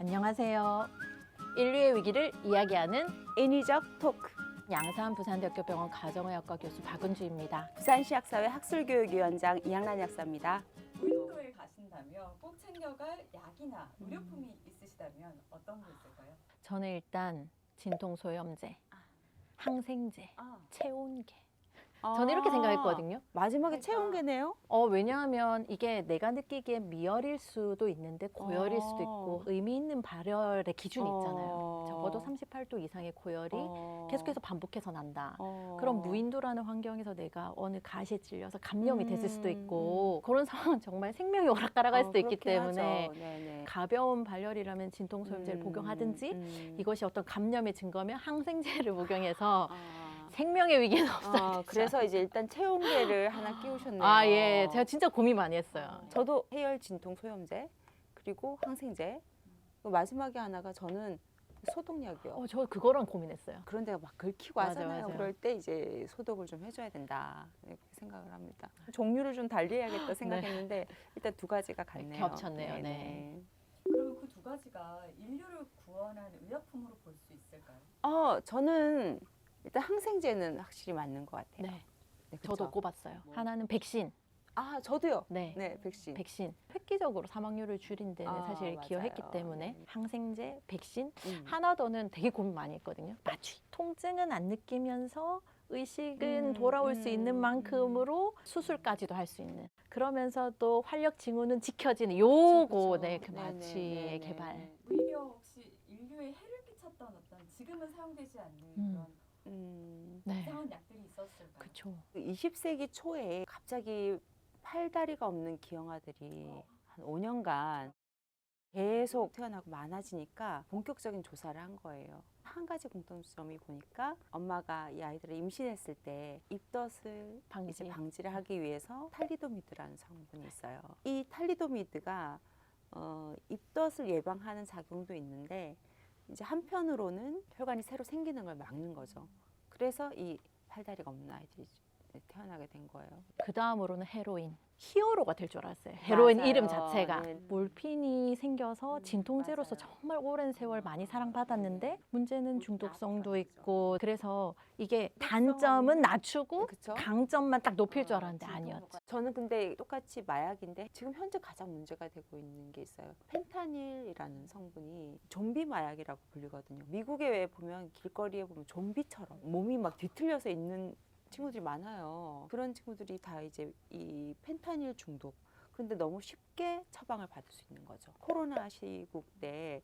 안녕하세요. 인류의 위기를 이야기하는 인위적 토크 양산 부산대학교병원 가정의학과 교수 박은주입니다. 부산시학사회 학술교육위원장 이양란 약사입니다. 무인도에 가신다면 꼭 챙겨갈 약이나 의료품이 있으시다면 어떤 게 있을까요? 저는 일단 진통소염제, 항생제, 아. 체온계. 저는 이렇게 생각했거든요. 마지막에 그러니까. 체온계네요. 어, 왜냐하면 이게 내가 느끼기엔 미열일 수도 있는데 고열일 어. 수도 있고 의미 있는 발열의 기준이 있잖아요. 어. 적어도 38도 이상의 고열이 어. 계속해서 반복해서 난다. 어. 그럼 무인도라는 환경에서 내가 어느 가시에 찔려서 감염이 됐을 수도 음, 있고 그런 상황은 정말 생명이 오락가락할 어, 수도 있기 때문에. 가벼운 발열이라면 진통소염제를 음, 복용하든지 음. 이것이 어떤 감염의 증거면 항생제를 복용해서 아. 생명의 위기는 없어요. 아, 그래서 이제 일단 체온계를 하나 끼우셨네요. 아, 예. 제가 진짜 고민 많이 했어요. 저도 해열 진통 소염제 그리고 항생제 그리고 마지막에 하나가 저는 소독약이요. 어, 저 그거랑 고민했어요. 그런 데가 막 긁히고 맞아요, 하잖아요. 맞아요. 그럴 때 이제 소독을 좀 해줘야 된다 이렇게 생각을 합니다. 종류를 좀 달리해야겠다 생각했는데 일단 두 가지가 같네요. 겹쳤네요, 네. 그리고 그 두 가지가 인류를 구원한 의약품으로 볼 수 있을까요? 어, 저는 일단 항생제는 확실히 맞는 것 같아요. 네. 네, 그쵸? 저도 꼽았어요. 뭐. 하나는 백신. 아, 저도요. 네. 네, 백신. 백신. 획기적으로 사망률을 줄인 데는 아, 사실 맞아요. 기여했기 때문에 음. 항생제, 백신 음. 하나 더는 되게 고민 많이 했거든요. 마취. 통증은 안 느끼면서 의식은 음, 돌아올 수 음, 있는 만큼으로 수술까지도 할 수 있는. 그러면서도 활력 징후는 지켜지는 요거 그쵸, 네, 그 네네, 마취의 네네. 개발. 오히려 혹시 인류에 해를 끼쳤던 어떤 지금은 사용되지 않는 음. 그런 음, 네. 이상한 약들이 있었을까요? 그렇죠. 20세기 초에 갑자기 팔다리가 없는 기형아들이 한 5년간 계속 태어나고 많아지니까 본격적인 조사를 한 거예요. 한 가지 공통점이 보니까 엄마가 이 아이들을 임신했을 때 입덧을 방지. 이제 방지를 하기 위해서 탈리도미드라는 성분이 있어요. 이 탈리도미드가 어, 입덧을 예방하는 작용도 있는데 이제 한편으로는 혈관이 새로 생기는 걸 막는 거죠. 그래서 이 팔다리가 없는 아이들이 태어나게 된 거예요. 그 다음으로는 헤로인. 히어로가 될 줄 알았어요. 헤로인 맞아요. 이름 자체가 네. 몰핀이 생겨서 음, 진통제로서 맞아요. 정말 오랜 세월 많이 사랑받았는데 문제는 중독성도 있고 그래서 이게 단점은 낮추고 그쵸? 강점만 딱 높일 줄 어, 알았는데 아니었죠. 저는 근데 똑같이 마약인데 지금 현재 가장 문제가 되고 있는 게 있어요. 펜타닐이라는 성분이 좀비 마약이라고 불리거든요. 미국에 왜 보면 길거리에 보면 좀비처럼 몸이 막 뒤틀려서 있는 친구들이 많아요. 그런 친구들이 다 이제 이 펜타닐 중독. 그런데 너무 쉽게 처방을 받을 수 있는 거죠. 코로나 시국 때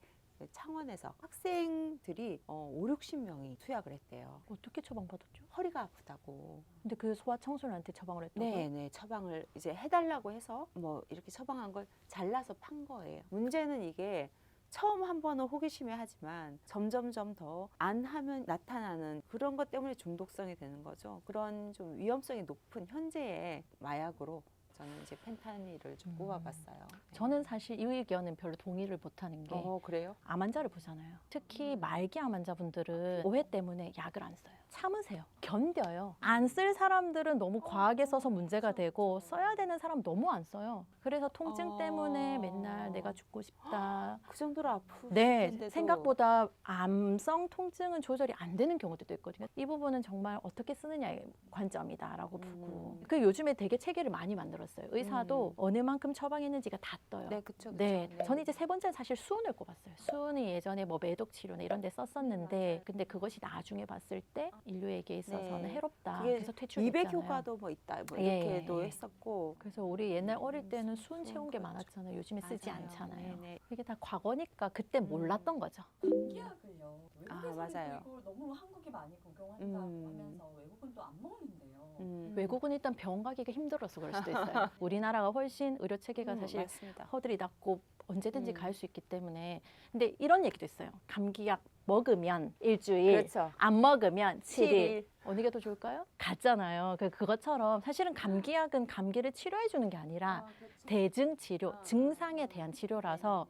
창원에서 학생들이 어, 5, 60명이 투약을 했대요. 어떻게 처방받았죠? 허리가 아프다고. 근데 그 소아 청소년한테 처방을 했다고요? 네, 네. 처방을 이제 해달라고 해서 뭐 이렇게 처방한 걸 잘라서 판 거예요. 문제는 이게 처음 한 번은 호기심에 하지만 점점점 더 안 하면 나타나는 그런 것 때문에 중독성이 되는 거죠. 그런 좀 위험성이 높은 현재의 마약으로 저는 이제 펜타닐을 좀 음. 꼽아봤어요. 네. 저는 사실 이 의견은 별로 동의를 못하는 게 어 그래요? 암 환자를 보잖아요. 특히 말기 암 환자분들은 오해 때문에 약을 안 써요. 참으세요. 견뎌요. 안 쓸 사람들은 너무 과하게 써서 문제가 되고 써야 되는 사람 너무 안 써요. 그래서 통증 어. 때문에 맨날 내가 죽고 싶다. 그 정도로 아프. 네, 생각보다 암성 통증은 조절이 안 되는 경우도 있거든요. 이 부분은 정말 어떻게 쓰느냐의 관점이다라고 보고. 음. 그 요즘에 되게 체계를 많이 만들었어요. 의사도 음. 어느 만큼 처방했는지가 다 떠요. 네, 그쵸. 그쵸. 네, 저는 이제 세 번째는 사실 수은을 꼽았어요. 수은이 예전에 뭐 매독 치료나 이런 데 썼었는데, 근데 그것이 나중에 봤을 때 인류에게 있어서는 네. 해롭다. 그게 그래서 퇴출. 미백 효과도 뭐 있다. 뭐 예, 이렇게도 예, 예. 했었고. 그래서 우리 옛날 어릴 음, 때는 수은 채운 게 그렇죠. 많았잖아요. 요즘에 쓰지 맞아요. 않잖아요. 네네. 이게 다 과거니까 그때 음. 몰랐던 거죠. 감기약을요. 아, 외국에서는 맞아요. 이걸 너무 한국이 많이 복용한다고 음. 하면서 외국은 또 안 먹는데요. 음. 외국은 일단 병원 가기가 힘들어서 그럴 수도 있어요. 우리나라가 훨씬 의료 체계가 음, 사실 맞습니다. 허들이 낮고 언제든지 음. 갈수 있기 때문에 근데 이런 얘기도 있어요. 감기약 먹으면 일주일, 그렇죠. 안 먹으면 7일. 칠일. 어느 게 더 좋을까요? 같잖아요. 그 그것처럼 사실은 감기약은 감기를 치료해 주는 게 아니라 아, 그렇죠. 대증 치료, 아. 증상에 대한 치료라서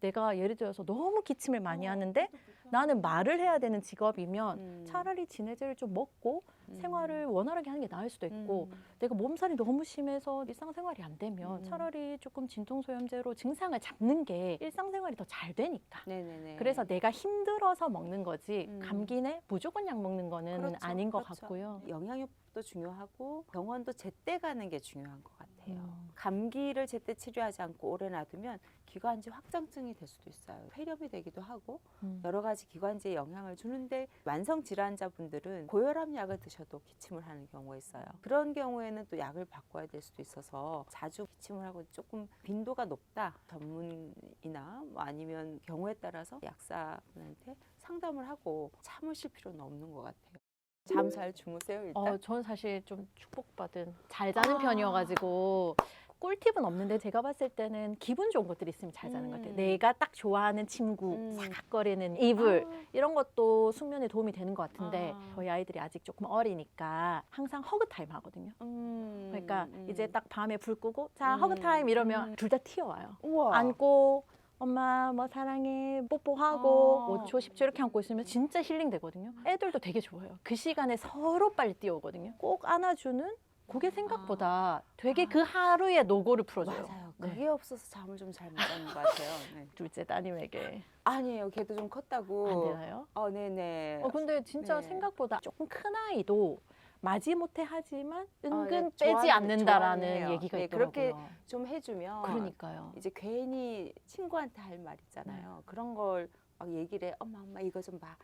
내가 예를 들어서 너무 기침을 많이 어, 하는데. 나는 말을 해야 되는 직업이면 음. 차라리 진해제를 좀 먹고 음. 생활을 원활하게 하는 게 나을 수도 있고 음. 내가 몸살이 너무 심해서 일상생활이 안 되면 음. 차라리 조금 진통소염제로 증상을 잡는 게 일상생활이 더 잘 되니까. 네네네. 그래서 내가 힘들어서 먹는 거지 음. 감기내 무조건 약 먹는 거는 그렇죠, 아닌 것 그렇죠. 같고요. 영양요법도 중요하고 병원도 제때 가는 게 중요한 것 같아요. 음. 감기를 제때 치료하지 않고 오래 놔두면 기관지 확장증이 될 수도 있어요. 폐렴이 되기도 하고 음. 여러 가지 기관지에 영향을 주는데 만성 질환자분들은 고혈압 약을 드셔도 기침을 하는 경우가 있어요. 그런 경우에는 또 약을 바꿔야 될 수도 있어서 자주 기침을 하고 조금 빈도가 높다 전문이나 뭐 아니면 경우에 따라서 약사분한테 상담을 하고 참으실 필요는 없는 것 같아요. 잠잘 주무세요 일단. 어, 저는 사실 좀 축복받은 잘 자는 아. 편이어가지고 꿀팁은 없는데 제가 봤을 때는 기분 좋은 것들이 있으면 잘 자는 것 같아요. 음. 내가 딱 좋아하는 친구, 음. 사각거리는 이불 아. 이런 것도 숙면에 도움이 되는 것 같은데 아. 저희 아이들이 아직 조금 어리니까 항상 허그 타임 하거든요. 음, 그러니까 음. 이제 딱 밤에 불 끄고 자 음, 허그 타임 이러면 음. 둘다 튀어와요. 우와. 안고 엄마 뭐 사랑해 뽀뽀하고 어. 5초 10초 이렇게 안고 있으면 진짜 힐링 되거든요. 애들도 되게 좋아요. 그 시간에 서로 빨리 뛰어오거든요. 꼭 안아주는 그게 생각보다 되게 아. 그 하루의 노고를 풀어줘요. 맞아요. 네. 그게 없어서 잠을 좀 잘 못 자는 것 같아요. 네. 둘째 따님에게 아니에요. 걔도 좀 컸다고. 안 되나요? 어, 네네. 어 근데 진짜 네. 생각보다 조금 큰 아이도 마지못해 하지만 은근 네, 빼지 좋아하는- 않는다라는. 얘기가 네, 있더라고요. 그렇게 좀 해주면 그러니까요. 이제 괜히 친구한테 할말 네. 있잖아요. 그런 걸 막 얘기를 해. 엄마, 엄마 이거 좀 봐.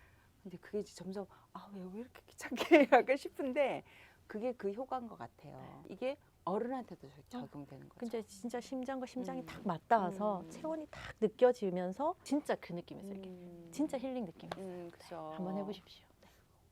근데 그게 이제 점점 아, 왜, 왜 이렇게 귀찮게 하고 싶은데 그게 그 효과인 것 같아요. 이게 어른한테도 적용되는 거죠. 근데 진짜 심장과 심장이 음. 탁 맞닿아서 음. 체온이 탁 느껴지면서 진짜 그 느낌이었어요. 이게 음. 진짜 힐링 느낌. 음, 그죠. 한번 해보십시오.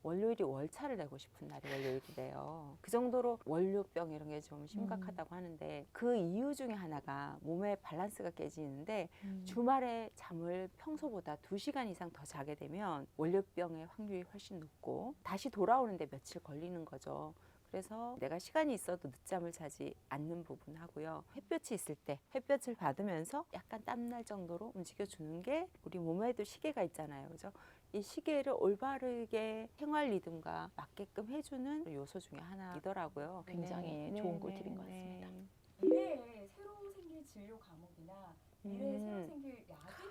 네. 월요일이 월차를 내고 싶은 날이 월요일이래요. 그 정도로 월요병 이런 게 좀 심각하다고 음. 하는데 그 이유 중에 하나가 몸의 밸런스가 깨지는데 음. 주말에 잠을 평소보다 두시간 이상 더 자게 되면 월요병의 확률이 훨씬 높고 다시 돌아오는데 며칠 걸리는 거죠. 그래서 내가 시간이 있어도 늦잠을 자지 않는 부분 하고요. 햇볕이 있을 때 햇볕을 받으면서 약간 땀날 정도로 움직여 주는 게 우리 몸에도 시계가 있잖아요. 그죠? 이 시계를 올바르게 생활 리듬과 맞게끔 해주는 요소 중에 하나이더라고요. 굉장히 좋은 꿀팁인 것 같습니다. 미래에 새로 생길 진료 과목이나 미래에 새로 음. 생길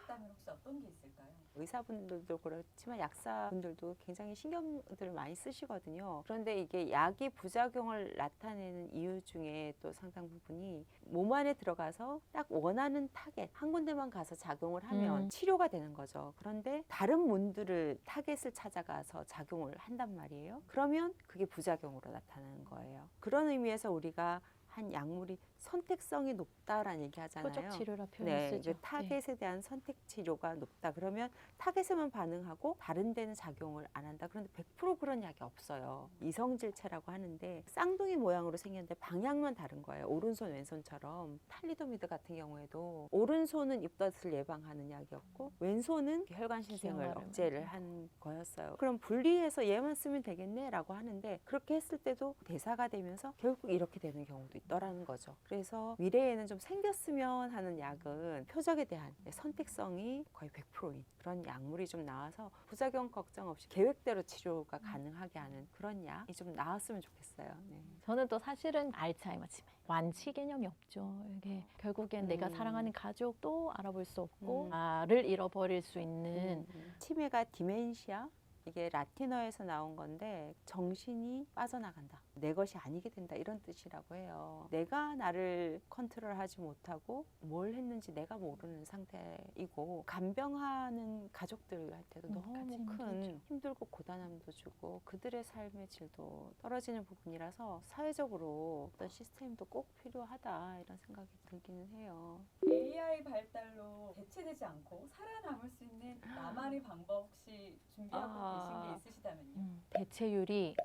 있다면 혹시 어떤 게 있을까요? 의사분들도 그렇지만 약사분들도 굉장히 신경들을 많이 쓰시거든요. 그런데 이게 약이 부작용을 나타내는 이유 중에 또 상당 부분이 몸 안에 들어가서 딱 원하는 타겟 한 군데만 가서 작용을 하면 음. 치료가 되는 거죠. 그런데 다른 문들을 타겟을 찾아가서 작용을 한단 말이에요. 그러면 그게 부작용으로 나타나는 거예요. 그런 의미에서 우리가 한 약물이 선택성이 높다라는 얘기 하잖아요. 표적 치료라 표현 네, 쓰죠. 이제 타겟에 대한 선택 치료가 높다. 그러면 타겟에만 반응하고 다른 데는 작용을 안 한다. 그런데 100% 그런 약이 없어요. 이성질체라고 하는데 쌍둥이 모양으로 생겼는데 방향만 다른 거예요. 오른손 왼손처럼 탈리도미드 같은 경우에도 오른손은 입덧을 예방하는 약이었고 왼손은 혈관 신생을 억제를. 한 거였어요. 그럼 분리해서 얘만 쓰면 되겠네라고 하는데 그렇게 했을 때도 대사가 되면서 결국 이렇게 되는 경우도 있 더라는 거죠. 그래서 미래에는 좀 생겼으면 하는 약은 표적에 대한 선택성이 거의 100%인 그런 약물이 좀 나와서 부작용 걱정 없이 계획대로 치료가 가능하게 하는 그런 약이 좀 나왔으면 좋겠어요. 네. 저는 또 사실은 알츠하이머 치매 완치 개념이 없죠. 이게 결국엔 내가 음. 사랑하는 가족도 알아볼 수 없고 음. 나를 잃어버릴 수 있는 음. 치매가 디멘시아 이게 라틴어에서 나온 건데 정신이 빠져나간다. 내 것이 아니게 된다 이런 뜻이라고 해요. 내가 나를 컨트롤하지 못하고 뭘 했는지 내가 모르는 상태이고 간병하는 가족들한테도 음, 너무 큰. 힘들고 고단함도 주고 그들의 삶의 질도 떨어지는 부분이라서 사회적으로 어떤 시스템도 꼭 필요하다 이런 생각이 들기는 해요. AI 발달로 대체되지 않고 살아남을 수 있는 나만의 방법 혹시 준비하고 아. 계신 게 있으시다면요? 음, 대체율이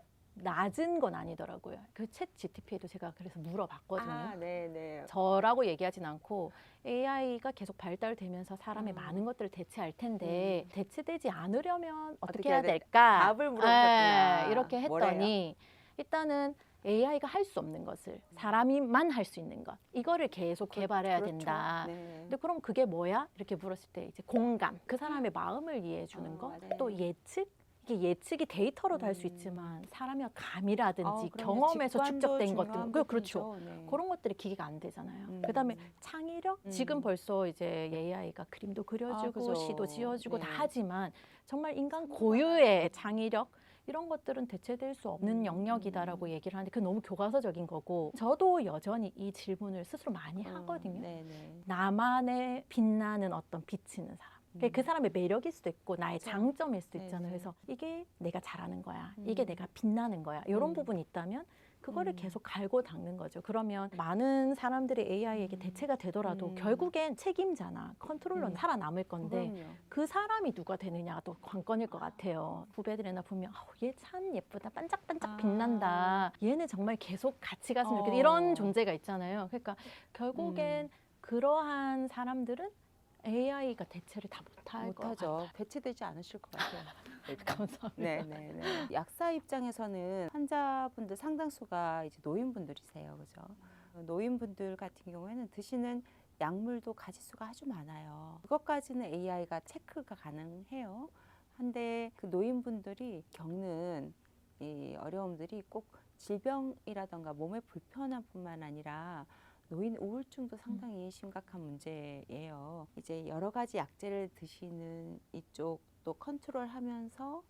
낮은 건 아니더라고요. 그 챗 GTP에도 제가 그래서 물어봤거든요. 아, 네, 네. 저라고 얘기하진 않고 AI가 계속 발달되면서 사람의 음. 많은 것들을 대체할 텐데 대체되지 않으려면 어떻게, 어떻게 해야 해야 될- 될까? 답을 물어보셨구나. 예, 이렇게 뭐래요? 했더니 일단은 AI가 할 수 없는 것을 사람이만 할 수 있는 것 이거를 계속 개발해야 그렇죠. 된다. 네. 근데 그럼 그게 뭐야? 이렇게 물었을 때 이제 공감, 그 사람의 마음을 이해해 주는 아, 거, 맞아요. 또 예측. 이게 예측이 데이터로 도 할수 음. 있지만 사람의 감이라든지 아. 경험에서 축적된 것들, 그 그렇죠. 네. 그런 것들이 기계가 안 되잖아요. 음. 그다음에 창의력 음. 지금 벌써 이제 AI가 그림도 그려주고 그죠. 시도 지어주고 네. 다 하지만 정말 인간 고유의 창의력 이런 것들은 대체될 수 없는 음. 영역이다라고 얘기를 하는데 그 너무 교과서적인 거고 저도 여전히 이 질문을 스스로 많이 하거든요. 음. 나만의 빛나는 어떤 비치는 사람. 음. 그 사람의 매력일 수도 있고 나의 맞아. 장점일 수도 네, 있잖아요. 네. 그래서 이게 내가 잘하는 거야. 이게 음. 내가 빛나는 거야. 이런 음. 부분이 있다면 그거를 음. 계속 갈고 닦는 거죠. 그러면 많은 사람들이 AI에게 음. 대체가 되더라도 음. 결국엔 책임자나 컨트롤러는 음. 살아남을 건데 그럼요. 그 사람이 누가 되느냐가 또 관건일 것 같아요. 후배들이나 보면 얘참 예쁘다, 반짝반짝 아. 빛난다. 얘는 정말 계속 같이 갔으면 좋겠다. 어. 이런 존재가 있잖아요. 그러니까 결국엔 음. 그러한 사람들은 AI가 대체를 다 못할 것 못하죠. 같아요. 대체되지 않으실 것 같아요. 감사합니다. 네, 네, 네. 약사 입장에서는 환자분들 상당수가 이제 노인분들이세요, 그죠? 노인분들 같은 경우에는 드시는 약물도 가지수가 아주 많아요. 그것까지는 AI가 체크가 가능해요. 한데 그 노인분들이 겪는 이 어려움들이 꼭 질병이라던가 몸의 불편함뿐만 아니라 노인 우울증도 상당히 심각한 문제예요. 이제 여러 가지 약제를 드시는 이쪽도 컨트롤하면서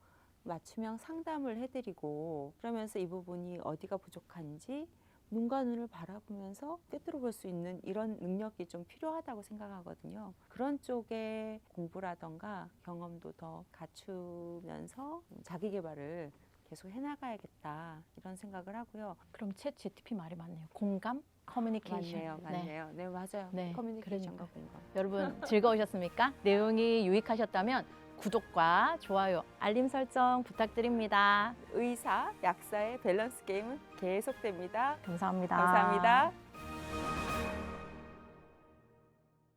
맞춤형 상담을 해드리고 그러면서 이 부분이 어디가 부족한지 눈과 눈을 바라보면서 꿰뚫어 볼 수 있는 이런 능력이 좀 필요하다고 생각하거든요. 그런 쪽에 공부라던가 경험도 더 갖추면서 자기 개발을 계속 해나가야겠다 이런 생각을 하고요. 그럼 챗 GTP 말이 맞네요. 공감, 커뮤니케이션. 맞네요, 맞네요. 네, 맞아요. 네, 커뮤니케이션과. 공감. 여러분 즐거우셨습니까? 내용이 유익하셨다면 구독과 좋아요, 알림 설정 부탁드립니다. 의사, 약사의 밸런스 게임은 계속됩니다. 감사합니다. 감사합니다.